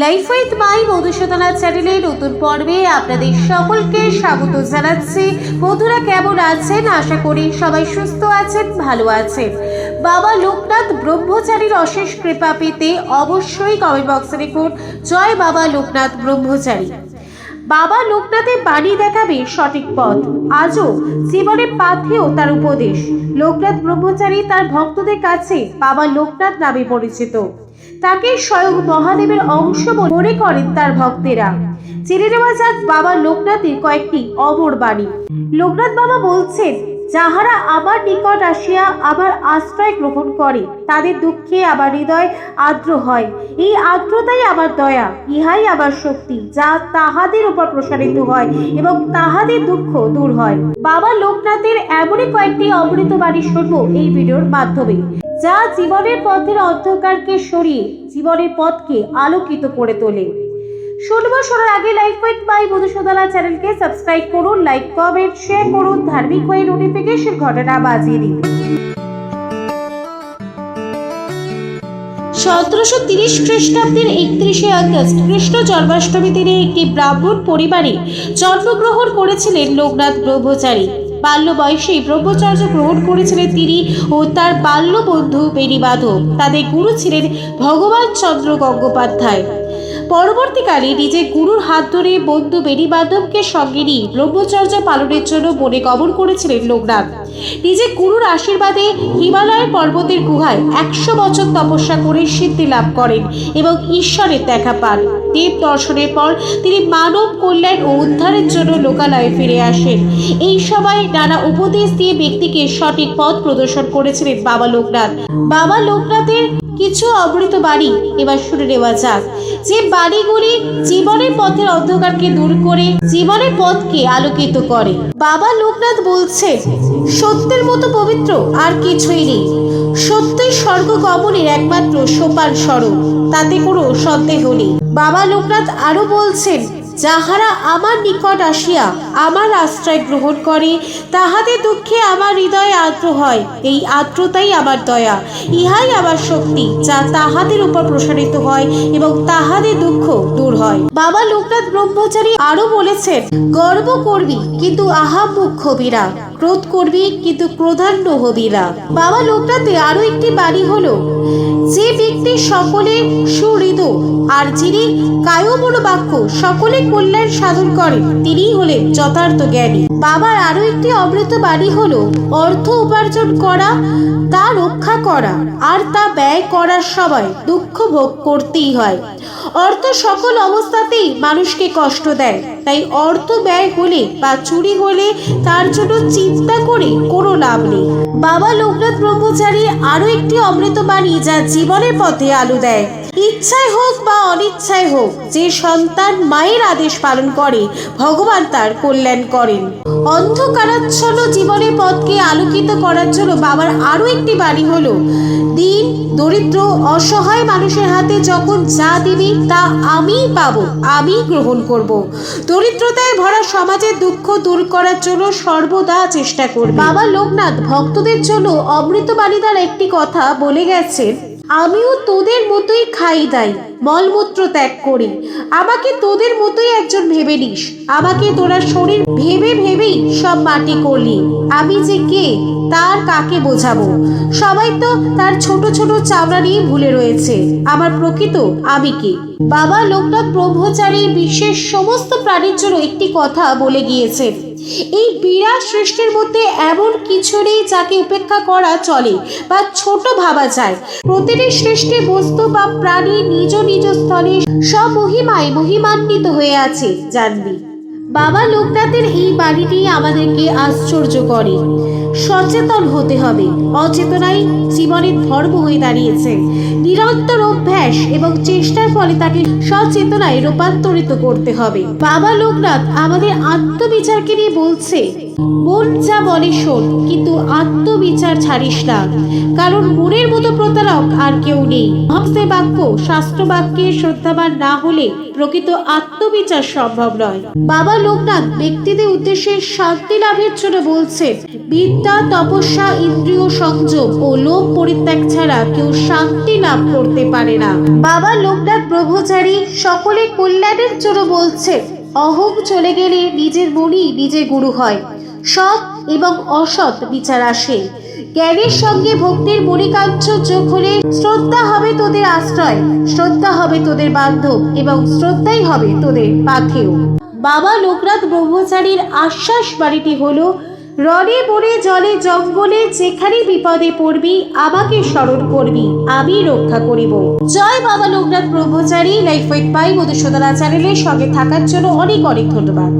Life with my Madhusudana চ্যানেলে নতুন পর্বে আপনাদের সকলকে স্বাগত জানাচ্ছি। বন্ধুরা, কেমন আছেন? আশা করি সবাই সুস্থ আছেন, ভালো আছেন। বাবা লোকনাথ ব্রহ্মচারীর অশেষ কৃপা পেতে অবশ্যই কমেন্ট বক্সে লিখুন, জয় বাবা লোকনাথ ব্রহ্মচারী। বাবা লোকনাথের বাণী দেখাবে সঠিক পথ। আজও জীবনে পাথেও তার উপদেশ। লোকনাথ ব্রহ্মচারী তার ভক্তদের কাছে বাবা লোকনাথ নামে পরিচিত। তাকে স্বয়ং মহাদেবের অংশ মনে করেন তার ভক্তেরা। জেনে নেওয়া যাক বাবা লোকনাথের কয়েকটি অমর বাণী। লোকনাথ বাবা বলছেন যাহারা আমার নিকট আসিয়া আমার আশ্রয় গ্রহণ করে, তাদের দুঃখে আমার হৃদয় আর্দ্র হয়। এই আর্দ্রতাই আমার দয়া, ইহাই আমার শক্তি, যা তাহাদের উপর প্রসারিত হয় এবং তাহাদের দুঃখ দূর হয়। বাবা লোকনাথের এমনই কয়েকটি অমৃত বাণী শুনব এই ভিডিওর মাধ্যমে, যা জীবনের পথের অন্ধকারকে সরিয়ে, জীবনের পথকে আলোকিত করে তোলে। শুনব শোনার আগে লাইক উইথ বাই মধুসূদনা চ্যানেলকে সাবস্ক্রাইব করুন লাইক কমেন্ট শেয়ার করুন, ধার্মিক হয়ে নোটিফিকেশন ঘটনা বাজিয়ে দিন। সতেরোশো তিরিশ খ্রিস্টাব্দের একত্রিশে আগস্ট কৃষ্ণ জন্মাষ্টমী দিনে একটি ব্রাহ্মণ পরিবারে জন্মগ্রহণ করেছিলেন লোকনাথ ব্রহ্মচারী। বাল্য বয়সেই ব্রহ্মচর্য গ্রহণ করেছিলেন তিনি ও তার বাল্য বন্ধু বেণীমাধব তাদের গুরু ছিলেন ভগবান চন্দ্র গঙ্গোপাধ্যায়। পরবর্তীকালে নিজের গুরুর হাত ধরে বন্ধু বেণীমাধবকে সঙ্গে নিয়ে ব্রহ্মচর্য পালনের জন্য বনে গমন করেছিলেন লোকনাথ। নিজের গুরুর আশীর্বাদে হিমালয়ের পর্বতের গুহায় একশো বছর তপস্যা করে সিদ্ধি লাভ করেন এবং ঈশ্বরের দেখা পান। দেব দর্শনের পর তিনি মানব কল্যাণ ও উদ্ধারের জন্য লোকালয়ে ফিরে আসেন। এই সময় নানা উপদেশ দিয়ে ব্যক্তিকে সঠিক পথ প্রদর্শন করেছিলেন বাবা লোকনাথ। বাবা লোকনাথের কিছু অমৃত বাড়ি এবার শুনে নেওয়া যাক। যে বাড়িগুলি জীবনের পথের অন্ধকারকে দূর করে, জীবনের পথকে আলোকিত করে। বাবা লোকনাথ বলছেন, সত্যের মতো পবিত্র আর কিছুই নেই। সত্যই স্বর্গ গমনের একমাত্র সোপান স্বরূপ, তাতে কোনো সন্দেহ নেই। বাবা লোকনাথ আরও বলছেন যাহারা আমার নিকট আসিয়া আমার আশ্রয় গ্রহণ করে, তাহাদের দুঃখে আমার হৃদয়ে আর্দ্র হয়। এই আর্দ্রতাই আমার দয়া। ইহাই আমার শক্তি, যা তাহাদের উপর প্রসারিত হয় এবং তাহাদের দুঃখ দূর হয়। বাবা লোকনাথ ব্রহ্মচারী আরও বলেছেন, গর্ব করবি, কিন্তু আহা মুখ হবিরা ক্রোধ করবি, কিন্তু ক্রোধান্য হবিরা বাবা লোকনাথে আরও একটি বাণী হলো, যে ব্যক্তি সকলে সুহৃদ আর যিনি কায়মনো বাক্য সকলে কল্যাণ সাধন করেন, তিনিই হলেন যথার্থ জ্ঞানী। বাবার আরও একটি অমৃত বাণী হলো, অর্থ উপার্জন করা, তা রক্ষা করা, আর তা ব্যয় করার সময় দুঃখ ভোগ করতেই হয়। অর্থ সকল অবস্থাতেই মানুষকে কষ্ট দেয়। তাই অর্থ ব্যয় হলে বা চুরি হলে তার জন্য চিন্তা করে কোনো লাভ নেই। বাবা লোকনাথ ব্রহ্মচারী আরও একটি অমৃত বাণী যা জীবনের পথে আলো দেয়। ইচ্ছায় হোক বা অনিচ্ছায় হোক, যে সন্তান মায়ের আদেশ পালন করে, ভগবান তার কল্যাণ করেন। অন্ধকারাচ্ছন্ন জীবনের পথকে আলোকিত করার জন্য বাবার আরও একটি বাণী হলো, দিন, দরিদ্র, অসহায় মানুষের হাতে যখন যা দিবি তা আমিই পাব আমি গ্রহণ করব। দরিদ্রতায় ভরা সমাজের দুঃখ দূর করার জন্য সর্বদা চেষ্টা করবে। বাবা লোকনাথ ভক্তদের জন্য অমৃতবাণী দ্বারা একটি কথা বলে গেছেন, আমিও তোদের মতোই খাই দাই। মলমূত্র ত্যাগ করি। আমাকে তোদের মতোই একজন ভেবে নিস। আমাকে তোরা শরীর ভেবে ভেবেই সব মাটি করলি। আমি যে কে, তার কাকে বোঝাবো? সবাই তো তার ছোট ছোট চামড়া নিয়ে ভুলে রয়েছে। আমার প্রকৃত আমি কে? বাবা লোকনাথ ব্রহ্মচারী বিশ্বের সমস্ত প্রাণীর জন্য একটি কথা বলে গিয়েছেন। এই বিরাট সৃষ্টির মধ্যে এমন কিছু নেই যাকে উপেক্ষা করা চলে বা ছোট ভাবা যায়। প্রতিটি সৃষ্টি বস্তু বা প্রাণী নিজ নিজ স্থলে স্বমহিমায় মহিমান্বিত হয়ে আছে, জানবি। বাবা লোকনাথের এই বাণীটি আমাদেরকে আশ্চর্য করে। সচেতন হতে হবে অচেতনাই জীবনের ধর্ম হয়ে দাঁড়িয়েছে। নিরন্তর অভ্যাস এবং চেষ্টার ফলে তাকে সচেতনায় রূপান্তরিত করতে হবে। বাবা লোকনাথ আমাদের আত্মবিচারকে নিয়ে বলছে মন যা বলে শোন, কিন্তু আত্মবিচার ছাড়িস না। কারণ মনের মতো প্রতারক আর কেউ নেই। হংসে বাক্য শাস্ত্র বাক্যে শ্রদ্ধাবান না হলে প্রকৃত আত্মবিচার সম্ভব নয়। বাবা লোকনাথ ব্যক্তিদের উদ্দেশ্যে শান্তি লাভের জন্য বলছেন, বিদ্যা, তপস্যা, ইন্দ্রিয় সংযম ও লোভ পরিত্যাগ ছাড়া কেউ শান্তি লাভ করতে পারে না। বাবা লোকনাথ ব্রহ্মচারী সকলে কল্যাণের জন্য বলছেন অহং চলে গেলে নিজের মনই নিজে গুরু হয়। সৎ এবং অসৎ বিচার আসে। জ্ঞানের সঙ্গে ভক্তির মণিকাঞ্চ যোগ হলে শ্রদ্ধা হবে তোদের আশ্রয়, শ্রদ্ধা হবে তোদের বান্ধব এবং শ্রদ্ধাই হবে তোদের পাথেয়। বাবা লোকনাথ ব্রহ্মচারীর আশ্বাস বাড়িটি হলো রনে বনে জলে জঙ্গলে যেখানে বিপদে পড়বি, আমাকে স্মরণ করবি, আমি রক্ষা করিব। জয় বাবা লোকনাথ ব্রহ্মচারী, লাইফ উইথ পাই মধুসূদনা চ্যানেলের সঙ্গে থাকার জন্য অনেক অনেক ধন্যবাদ।